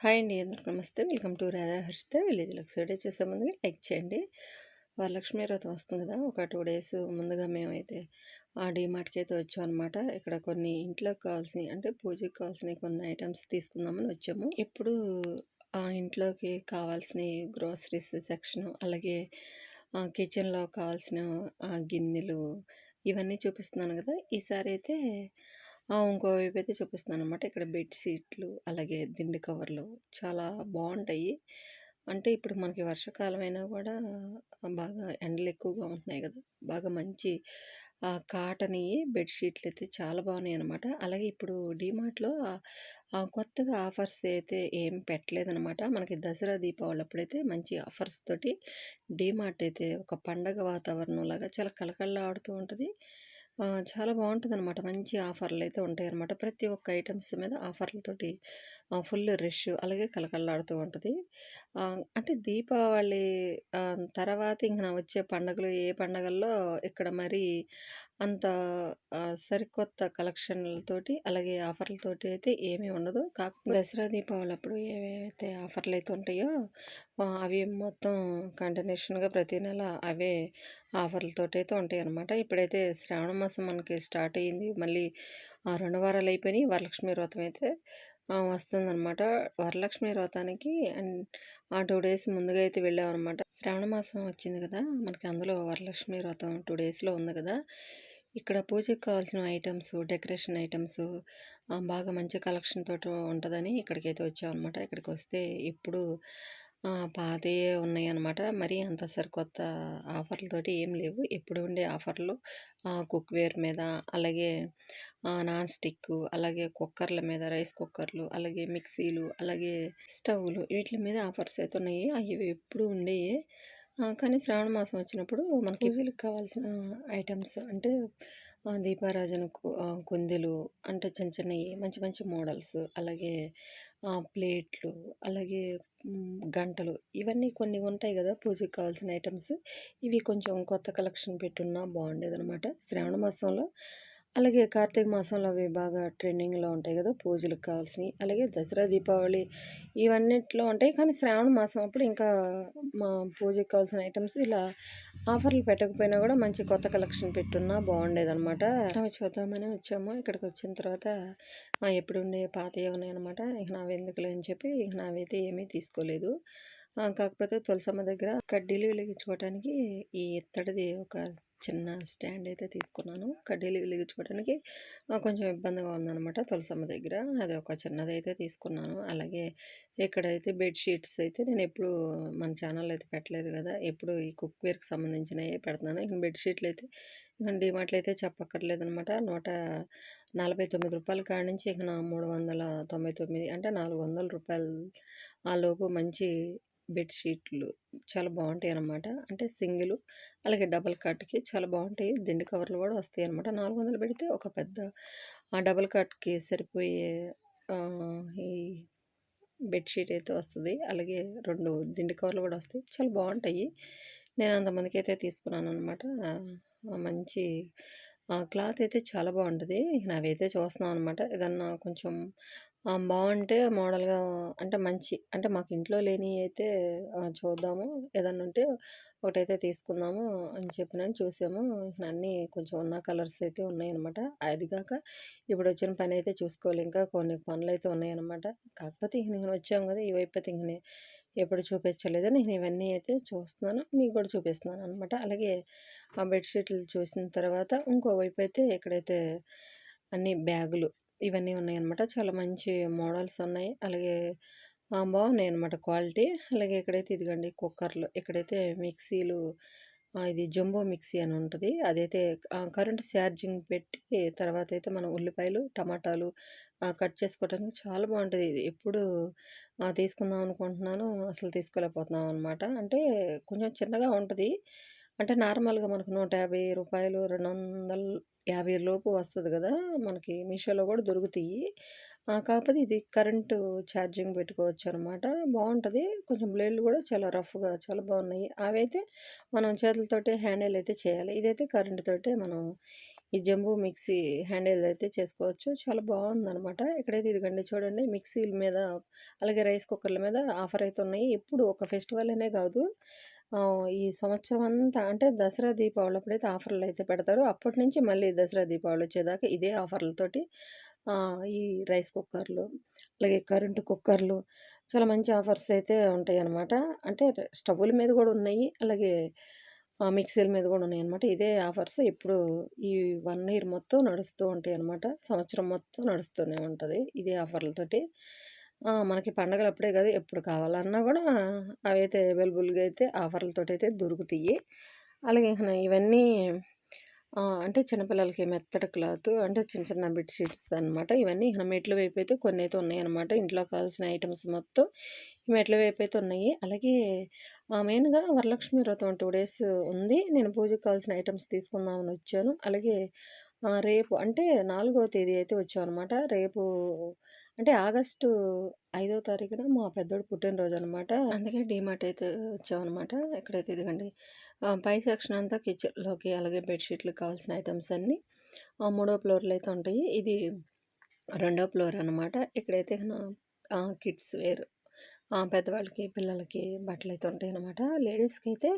Hi అండి అందరికి నమస్తే. Welcome to Radha Harshitha village luxury చేసే ముందుగా లైక్ చేయండి. వరలక్ష్మి వ్రతం వస్తుంది కదా ఒక టూ డేస్ ముందుగా మేమైతే ఆ డీమార్ట్కి అయితే వచ్చాం అనమాట ఇక్కడ కొన్ని ఇంట్లోకి కావాల్సినవి అంటే పూజకి కావాల్సినవి కొన్ని ఐటమ్స్ తీసుకుందామని వచ్చాము. ఇప్పుడు ఆ ఇంట్లోకి కావాల్సిన గ్రోసరీస్ సెక్షన్ అలాగే కిచెన్లో కావాల్సిన గిన్నెలు ఇవన్నీ చూపిస్తున్నాను కదా. ఈసారి అయితే ఇంకో వైపు అయితే చూపిస్తున్నాను అనమాట ఇక్కడ బెడ్‌షీట్లు, అలాగే దిండు కవర్లు చాలా బాగుంటాయి అంటే ఇప్పుడు మనకి వర్షాకాలం అయినా కూడా బాగా ఎండలు ఎక్కువగా ఉంటున్నాయి కదా! బాగా మంచి కాటన్ బెడ్షీట్లు అయితే చాలా బాగున్నాయి అనమాట అలాగే ఇప్పుడు డీమార్ట్‌లో కొత్తగా ఆఫర్స్ అయితే ఏం పెట్టలేదనమాట. మనకి దసరా, దీపావళి అప్పుడైతే మంచి ఆఫర్స్ తోటి డీమార్ట్ అయితే ఒక పండగ వాతావరణం లాగా చాలా కళకళలాడుతూ ఉంటుంది. చాలా బాగుంటుందన్నమాట మంచి ఆఫర్లు అయితే ఉంటాయన్నమాట. ప్రతి ఒక్క ఐటమ్స్ మీద ఆఫర్‌లతోటి ఫుల్ రష్ అలాగే కళకళలాడుతూ ఉంటుంది అంటే దీపావళి తర్వాత ఇంక వచ్చే పండుగలు ఏ పండగల్లో ఇక్కడ మరి అంత సరికొత్త కలెక్షన్‌లతోటి అలాగే ఆఫర్‌లతోటి అయితే ఏమీ ఉండదు. కాకపోతే దసరా, దీపావళి అప్పుడు ఏవేవైతే ఆఫర్‌లయితే ఉంటాయో అవి మొత్తం కంటిన్యూషన్‌గా ప్రతి నెల అవే ఆఫర్లతోటి అయితే ఉంటాయి అనమాట ఇప్పుడైతే శ్రావణ మాసం మనకి స్టార్ట్ అయ్యింది. మళ్ళీ రెండు వారాలు అయిపోయినాయి. వరలక్ష్మి వ్రతం అయితే వస్తుందన్నమాట. వరలక్ష్మి వ్రతానికి అండ్ ఆ టూ డేస్ ముందుగా అయితే వెళ్ళామన్నమాట. శ్రావణ మాసం వచ్చింది కదా! మనకి అందులో వరలక్ష్మి వ్రతం టూ డేస్‌లో ఉంది కదా! ఇక్కడ పూజకు కావాల్సిన ఐటమ్స్, డెకరేషన్ ఐటమ్స్ బాగా మంచి కలెక్షన్ తోటి ఇక్కడికైతే వచ్చామన్నమాట. ఇక్కడికి వస్తే ఇప్పుడు పాతయే ఉన్నాయన్నమాట. మరీ అంత సరికొత్త ఆఫర్‌లతోటి ఏం లేవు. ఎప్పుడు ఉండే ఆఫర్‌లు కుక్‌వేర్ మీద, అలాగే నాన్ స్టిక్కు, అలాగే కుక్కర్ల మీద రైస్ కుక్కర్లు, అలాగే మిక్సీలు, అలాగే స్టవ్‌లు వీటి మీద ఆఫర్స్ అయితే ఉన్నాయి. అవి ఎప్పుడు ఉండేయే. కానీ శ్రావణ మాసం వచ్చినప్పుడు మనకి పూజలకు కావాల్సిన ఐటమ్స్ అంటే దీపారాజనకు కుందులు అంటే చిన్న చిన్నవి మంచి మంచి మోడల్స్ అలాగే ప్లేట్లు అలాగే గంటలు ఇవన్నీ కొన్ని ఉంటాయి కదా పూజకి కావాల్సిన ఐటమ్స్. ఇవి కొంచెం కొత్త కలెక్షన్ పెట్టున్నా బాగుండేదనమాట శ్రావణ మాసంలో అలాగే కార్తీక మాసంలో అవి బాగా ట్రెండింగ్లో ఉంటాయి కదా పూజలకు కావాల్సినవి. అలాగే దసరా దీపావళి ఇవన్నిట్లో ఉంటాయి. కానీ శ్రావణ మాసం అప్పుడు ఇంకా మా పూజకి కావాల్సిన ఐటమ్స్ ఇలా ఆఫర్లు పెట్టకపోయినా కూడా మంచి కొత్త కలెక్షన్ పెట్టున్నా బాగుండేదనమాట అవి చూద్దామని వచ్చాము. ఇక్కడికి వచ్చిన తర్వాత ఎప్పుడు ఉండే పాతయ్య ఉన్నాయన్నమాట. ఇక నావి ఎందుకులే అని చెప్పి ఇక నావైతే ఏమీ తీసుకోలేదు. కాకపోతే తులసమ్మ దగ్గర కడ్డీలు వెలిగించుకోవడానికి ఈ ఇత్తడిది ఒక చిన్న స్టాండ్ అయితే తీసుకున్నాను. కడ్డీలు వెలిగించుకోవడానికి కొంచెం ఇబ్బందిగా ఉందన్నమాట తులసమ్మ దగ్గర. అది ఒక చిన్నది అయితే తీసుకున్నాను. అలాగే ఇక్కడైతే బెడ్షీట్స్ అయితే నేను ఎప్పుడు మన ఛానల్ అయితే పెట్టలేదు కదా! ఎప్పుడు ఈ కుక్వేర్కి సంబంధించినవి పెడుతున్నాను. ఇక బెడ్షీట్లు అయితే ఇక డిమార్ట్లు అయితే చెప్పక్కర్లేదు అనమాట నూట నలభై తొమ్మిది రూపాయల కాడ నుంచి ఇక నా మూడు వందల తొంభై తొమ్మిది అంటే నాలుగు వందల రూపాయలు ఆలోపు మంచి బెడ్షీట్లు చాలా బాగుంటాయి అన్నమాట అంటే సింగిల్ అలాగే డబల్ కట్కి చాలా బాగుంటాయి. దిండు కవర్లు కూడా వస్తాయి అనమాట నాలుగు వందలు పెడితే ఒక పెద్ద ఆ డబల్ కట్కి సరిపోయే ఈ బెడ్షీట్ అయితే వస్తుంది. అలాగే రెండు దిండు కవర్లు కూడా వస్తాయి. చాలా బాగుంటాయి. నేను అంతమందికి అయితే తీసుకున్నాను అనమాట మంచి క్లాత్ అయితే చాలా బాగుంటుంది. అవైతే చూస్తున్నాం అనమాట ఏదన్నా కొంచెం బాగుంటే మోడల్‌గా అంటే మంచి అంటే మాకు ఇంట్లో లేనివి అయితే చూద్దాము. ఏదన్నా ఉంటే ఒకటైతే తీసుకుందాము అని చెప్పినని చూసాము. అన్నీ కొంచెం ఉన్న కలర్స్ అయితే ఉన్నాయన్నమాట. అది కాక ఇప్పుడు వచ్చిన పని అయితే చూసుకోవాలి. ఇంకా కొన్ని పనులైతే ఉన్నాయన్నమాట. కాకపోతే ఇంక నేను వచ్చాము కదా! ఈ వైపు అయితే ఇంక ఎప్పుడు చూపించలేదు. నేను ఇవన్నీ అయితే చూస్తున్నాను. మీకు కూడా చూపిస్తున్నాను అనమాట. అలాగే ఆ బెడ్‌షీట్లు చూసిన తర్వాత ఇంకో వైపు అయితే ఇక్కడైతే అన్ని బ్యాగులు ఇవన్నీ ఉన్నాయన్నమాట. చాలా మంచి మోడల్స్ ఉన్నాయి. అలాగే బాగున్నాయి అనమాట క్వాలిటీ. అలాగే ఇక్కడైతే ఇదిగండి కుక్కర్లు. ఇక్కడైతే మిక్సీలు ఇది జంబో మిక్సీ అని ఉంటుంది. అదైతే కరెంట్ ఛార్జింగ్ పెట్టి తర్వాత అయితే మనం ఉల్లిపాయలు టమాటాలు కట్ చేసుకోవడానికి చాలా బాగుంటుంది. ఇది ఎప్పుడు తీసుకుందాం అనుకుంటున్నాను. అసలు తీసుకోలేకపోతున్నాం అనమాట అంటే కొంచెం చిన్నగా ఉంటుంది. అంటే నార్మల్గా మనకు నూట యాభై రూపాయలు రెండు వందలు యాభై లోపు వస్తుంది కదా! మనకి మీషోలో కూడా దొరుకుతాయి. కాకపోతే ఇది కరెంటు ఛార్జింగ్ పెట్టుకోవచ్చు అనమాట బాగుంటుంది కొంచెం బ్లేడ్లు కూడా చాలా రఫ్గా చాలా బాగున్నాయి అవి అయితే మనం చేతులతోటే హ్యాండిల్ అయితే చేయాలి. ఇదైతే కరెంటుతోటే మనం ఈ జంబు మిక్సీ హ్యాండిల్ అయితే చేసుకోవచ్చు. చాలా బాగుందనమాట ఇక్కడైతే ఇదిగండి చూడండి. మిక్సీల మీద అలాగే రైస్ కుక్కర్ల మీద ఆఫర్ అయితే ఉన్నాయి. ఇప్పుడు ఒక ఫెస్టివల్ అనే కాదు. ఈ సంవత్సరం అంతా అంటే దసరా దీపావళి అప్పుడైతే ఆఫర్లు అయితే పెడతారు. అప్పటి నుంచి మళ్ళీ దసరా దీపావళి వచ్చేదాకా ఇదే ఆఫర్లతోటి ఈ రైస్ కుక్కర్లు అలాగే కరెంటు కుక్కర్లు చాలా మంచి ఆఫర్స్ అయితే ఉంటాయి అన్నమాట అంటే స్టవ్వుల మీద కూడా ఉన్నాయి అలాగే మిక్సీల మీద కూడా ఉన్నాయి అనమాట ఇదే ఆఫర్స్ ఇప్పుడు ఈ వన్ ఇయర్ మొత్తం నడుస్తూ ఉంటాయి అనమాట సంవత్సరం మొత్తం నడుస్తూనే ఉంటుంది ఇదే ఆఫర్లతోటి. మనకి పండగలు అప్పుడే కాదు! ఎప్పుడు కావాలన్నా కూడా అవైతే అవైలబుల్గా అయితే ఆఫర్లతోటి అయితే దొరుకుతాయి. అలాగే ఇవన్నీ అంటే చిన్నపిల్లలకి మెత్తటి క్లాత్ అంటే చిన్న చిన్న బెడ్షీట్స్ అనమాట ఇవన్నీ ఇక మెట్ల వైపు అయితే కొన్ని అయితే ఉన్నాయన్నమాట. ఇంట్లో కావాల్సిన ఐటమ్స్ మొత్తం మెట్ల వైపు అయితే ఉన్నాయి. అలాగే మెయిన్గా వరలక్ష్మి వ్రతం టూ డేస్ ఉంది. నేను పూజకు కావాల్సిన ఐటమ్స్ తీసుకుందామని వచ్చాను. అలాగే రేపు అంటే నాలుగో తేదీ అయితే వచ్చామన్నమాట. రేపు అంటే ఆగస్టు ఐదో తారీఖున మా పెద్దోడు పుట్టినరోజు అనమాట అందుకే డీమార్ట్ అయితే వచ్చామన్నమాట ఎక్కడైతే ఇదిగండి పై సెక్షన్ అంతా కిచెన్లోకి అలాగే బెడ్షీట్లకు కావాల్సిన ఐటమ్స్ అన్నీ మూడో ఫ్లోర్లో అయితే ఉంటాయి. ఇది రెండో ఫ్లోర్ అనమాట. ఇక్కడైతే కిడ్స్ వేర్ పెద్దవాళ్ళకి పిల్లలకి బట్టలు అయితే ఉంటాయి అనమాట లేడీస్కి అయితే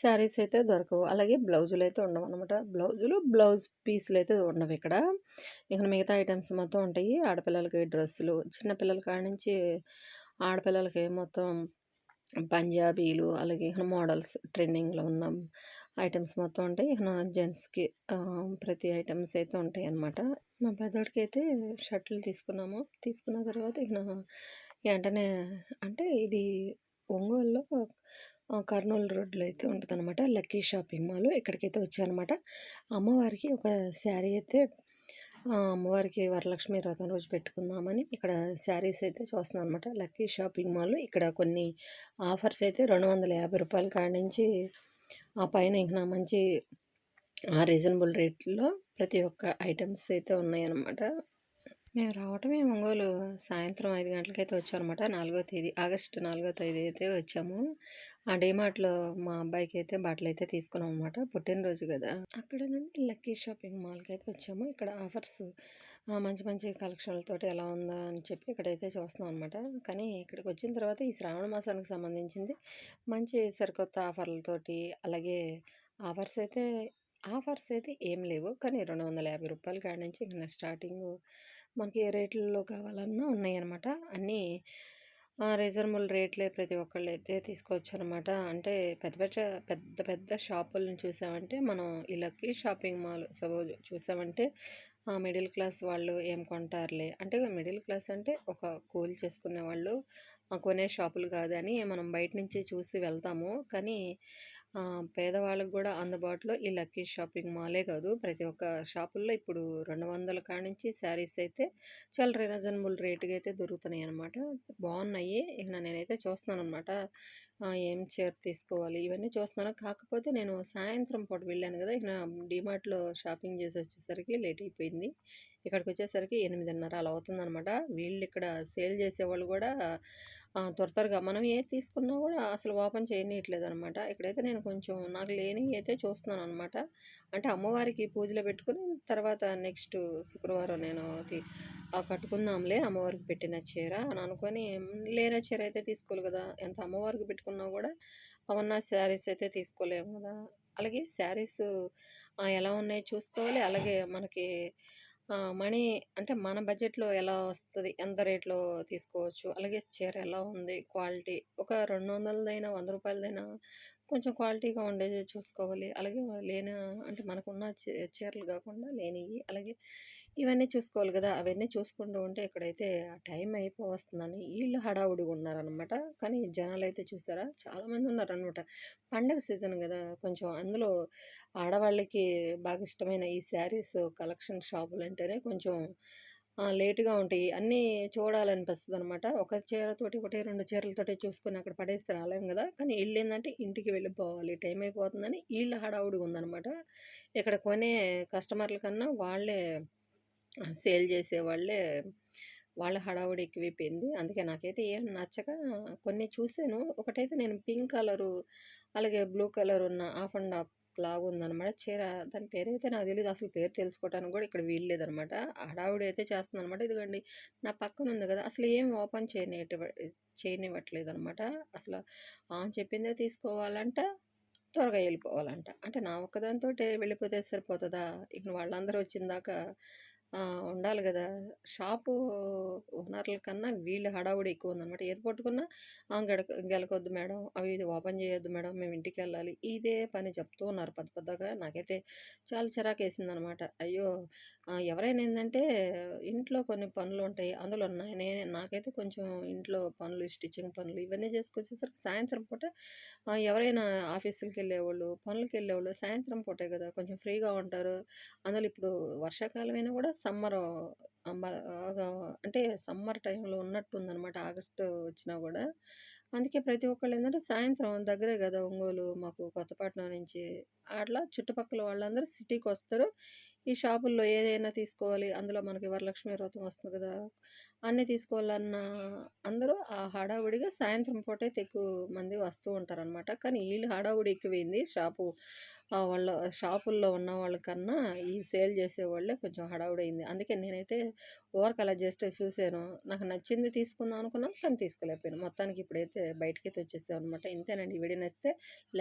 శారీస్ అయితే దొరకవు. అలాగే బ్లౌజులు అయితే ఉండవు అనమాట బ్లౌజులు బ్లౌజ్ పీసులు అయితే ఉండవు ఇక్కడ. ఇక మిగతా ఐటమ్స్ మొత్తం ఉంటాయి. ఆడపిల్లలకి డ్రెస్సులు చిన్నపిల్లల కాడ నుంచి ఆడపిల్లలకి మొత్తం పంజాబీలు అలాగే మోడల్స్ ట్రెండింగ్లో ఉన్న ఐటమ్స్ మొత్తం ఉంటాయి. ఇక జెంట్స్కి ప్రతి ఐటమ్స్ అయితే ఉంటాయి అన్నమాట మా పెద్దోడికి అయితే షర్ట్లు తీసుకున్నాము. తీసుకున్న తర్వాత ఇక వెంటనే అంటే ఇది ఒంగోలులో కర్నూలు రోడ్లో అయితే ఉంటుందన్నమాట. లక్కీ షాపింగ్ మాల్ ఇక్కడికైతే వచ్చానమాట. అమ్మవారికి ఒక శారీ అయితే అమ్మవారికి వరలక్ష్మి వ్రతం రోజు పెట్టుకుందామని ఇక్కడ శారీస్ అయితే చూస్తున్నాం అనమాట లక్కీ షాపింగ్ మాల్ ఇక్కడ కొన్ని ఆఫర్స్ అయితే రెండు వందల యాభై రూపాయల కాడి నుంచి ఆ పైన ఇంకా మంచి రీజనబుల్ రేట్లో ప్రతి ఒక్క ఐటమ్స్ అయితే ఉన్నాయన్నమాట. మేము రావటమే ఒంగోలు సాయంత్రం ఐదు గంటలకైతే వచ్చామన్నమాట నాలుగో తేదీ ఆగస్టు నాలుగో తేదీ అయితే వచ్చాము. ఆ డీమార్ట్లో మా అబ్బాయికి అయితే బట్టలు అయితే తీసుకున్నాం అనమాట పుట్టినరోజు కదా. అక్కడ నుండి లక్కీ షాపింగ్ మాల్కి అయితే వచ్చాము. ఇక్కడ ఆఫర్స్ మంచి మంచి కలెక్షన్లతో ఎలా ఉందా అని చెప్పి ఇక్కడైతే చూస్తున్నాం అనమాట కానీ ఇక్కడికి వచ్చిన తర్వాత ఈ శ్రావణ మాసానికి సంబంధించింది మంచి సరికొత్త ఆఫర్లతోటి అలాగే ఆఫర్స్ అయితే ఆఫర్స్ అయితే ఏం లేవు. కానీ రెండు వందల యాభై రూపాయల కాడి నుంచి ఇంకా స్టార్టింగ్ మనకి ఏ రేట్లలో కావాలన్నా ఉన్నాయన్నమాట. అన్నీ రీజనబుల్ రేట్లే ప్రతి ఒక్కళ్ళు అయితే తీసుకోవచ్చు అనమాట అంటే పెద్ద పెద్ద పెద్ద పెద్ద షాపులను చూసామంటే మనం ఇలాకి షాపింగ్ మాల్ సపోజ్ చూసామంటే మిడిల్ క్లాస్ వాళ్ళు ఏం కొంటారులే. అంటే మిడిల్ క్లాస్ అంటే ఒక కూల్ చేసుకునే వాళ్ళు కొనే షాపులు కాదని మనం బయట నుంచి చూసి వెళ్తాము. కానీ పేదవాళ్ళకు కూడా అందుబాటులో ఈ లక్కీ షాపింగ్ మాలే కాదు. ప్రతి ఒక్క షాపుల్లో ఇప్పుడు రెండు వందల కాడ నుంచి శారీస్ అయితే చాలా రీజనబుల్ రేటుగా అయితే దొరుకుతున్నాయి అనమాట బాగున్నాయి. ఇక నేనైతే చూస్తున్నాను అనమాట ఏం చీర తీసుకోవాలి? ఇవన్నీ చూస్తున్నాను. కాకపోతే నేను సాయంత్రం పూట వెళ్ళాను కదా ఇక డిమార్ట్లో షాపింగ్ చేసి వచ్చేసరికి లేట్ అయిపోయింది. ఇక్కడికి వచ్చేసరికి ఎనిమిదిన్నర అలా అవుతుందనమాట వీళ్ళు ఇక్కడ సేల్ చేసేవాళ్ళు కూడా త్వర త్వరగా. మనం ఏది తీసుకున్నా కూడా అసలు ఓపెన్ చేయనీయట్లేదు అనమాట ఇక్కడైతే నేను కొంచెం నాకు లేని అయితే చూస్తున్నాను అనమాట అంటే అమ్మవారికి పూజలు పెట్టుకుని తర్వాత నెక్స్ట్ శుక్రవారం నేను కట్టుకుందాంలే అమ్మవారికి పెట్టిన చీర అని అనుకొని లేని చీర అయితే తీసుకోవాలి కదా. ఎంత అమ్మవారికి పెట్టుకున్నా కూడా ఉన్న శారీస్ అయితే తీసుకోలేము కదా. అలాగే శారీస్ ఎలా ఉన్నాయో చూసుకోవాలి. అలాగే మనకి మనీ అంటే మన బడ్జెట్‌లో ఎలా వస్తుంది ఎంత రేట్‌లో తీసుకోవచ్చు? అలాగే చీర ఎలా ఉంది? క్వాలిటీ ఒక రెండు వందలదైనా వంద రూపాయలదైనా కొంచెం క్వాలిటీగా ఉండేది చూసుకోవాలి. అలాగే లేని అంటే మనకున్న చీ చీరలు కాకుండా లేనివి అలాగే ఇవన్నీ చూసుకోవాలి కదా అవన్నీ చూసుకుంటూ ఉంటే ఇక్కడైతే టైం అయిపోవస్తుందని వీళ్ళు హడావుడిగా ఉన్నారనమాట. కానీ జనాలు అయితే చూసారా చాలామంది ఉన్నారనమాట. పండగ సీజన్ కదా కొంచెం అందులో ఆడవాళ్ళకి బాగా ఇష్టమైన ఈ శారీస్ కలెక్షన్ షాపులు అంటేనే కొంచెం లేటుగా ఉంటాయి. అన్నీ చూడాలనిపిస్తుంది అనమాట ఒక చీరతోటి ఒకటి, రెండు చీరలతోటి చూసుకొని అక్కడ పడేస్తే రాలేం కదా కానీ ఏంటంటే ఇంటికి వెళ్ళిపోవాలి. టైం అయిపోతుందని వీళ్ళ హడావుడిగా ఉందనమాట. ఇక్కడ కొనే కస్టమర్ల కన్నా వాళ్ళే సేల్ చేసేవాళ్ళే వాళ్ళ హడావుడి ఎక్కువైపోయింది. అందుకే నాకైతే ఏం నచ్చక కొన్ని చూసాను. ఒకటైతే నేను పింక్ కలరు, అలాగే బ్లూ కలర్ ఉన్న హాఫ్ అండ్ హాఫ్ లాగా ఉందనమాట. చీర దాని పేరైతే నాకు తెలియదు అసలు పేరు తెలుసుకోవటానికి కూడా ఇక్కడ వీల్లేదనమాట హడావుడి హడావిడి అయితే చేస్తుందనమాట. ఇదిగోండి నా పక్కన ఉంది కదా! అసలు ఏం ఓపెన్ చేయనే చేయనివ్వట్లేదు అనమాట అసలు ఆన్ చెప్పిందే తీసుకోవాలంట. త్వరగా వెళ్ళిపోవాలంట అంటే నా ఒక్కదానితోటే వెళ్ళిపోతే సరిపోతుందా ఇక వాళ్ళందరూ వచ్చిందాకా ఉండాలి కదా షాపు ఓనర్ల కన్నా వీళ్ళ హడావుడి ఎక్కువ ఉందన్నమాట ఏది పట్టుకున్నా గెడ గెలకొద్దు మేడం. అవి ఇది ఓపెన్ చేయొద్దు మేడం. మేము ఇంటికెళ్ళాలి. ఇదే పని చెప్తూ ఉన్నారు పెద్ద పెద్దగా. నాకైతే చాలా చిరాకేసిందనమాట. అయ్యో! ఎవరైనా ఏంటంటే ఇంట్లో కొన్ని పనులు ఉంటాయి అందులో ఉన్నాయి నేనే నాకైతే కొంచెం ఇంట్లో పనులు, స్టిచ్చింగ్ పనులు ఇవన్నీ చేసుకొచ్చేసరికి సాయంత్రం పూట ఎవరైనా ఆఫీసులకి వెళ్ళేవాళ్ళు పనులకి పనులకెళ్ళేవాళ్ళు సాయంత్రం పూటే కదా కొంచెం ఫ్రీగా ఉంటారు. అందులో ఇప్పుడు వర్షాకాలమైనా కూడా సమ్మరు బాగా అంటే సమ్మర్ టైంలో ఉన్నట్టుందనమాట. ఆగస్టు వచ్చినా కూడా అందుకే ప్రతి ఒక్కళ్ళు ఏంటంటే సాయంత్రం దగ్గరే కదా ఒంగోలు మాకు కొత్తపట్నం నుంచి. అట్లా చుట్టుపక్కల వాళ్ళందరూ సిటీకి వస్తారు ఈ షాపుల్లో ఏదైనా తీసుకోవాలి. అందులో మనకి వరలక్ష్మి వ్రతం వస్తుంది కదా అన్నీ తీసుకోవాలన్న అందరూ ఆ హడావుడిగా సాయంత్రం పూటే ఎక్కువ మంది వస్తూ ఉంటారనమాట. కానీ వీళ్ళు హడావుడి ఎక్కువైంది. షాపు వాళ్ళ షాపుల్లో ఉన్న వాళ్ళకన్నా ఈ సేల్ చేసేవాళ్ళే కొంచెం హడావుడైంది అందుకే నేనైతే ఊరకలా జస్ట్ చూసాను. నాకు నచ్చింది తీసుకుందాం అనుకున్నాను. కానీ తీసుకోలేకపోయాను. మొత్తానికి ఇప్పుడైతే బయటికైతే వచ్చేసామనమాట. ఇంతేనండి. ఈ వీడియో నచ్చితే లైక్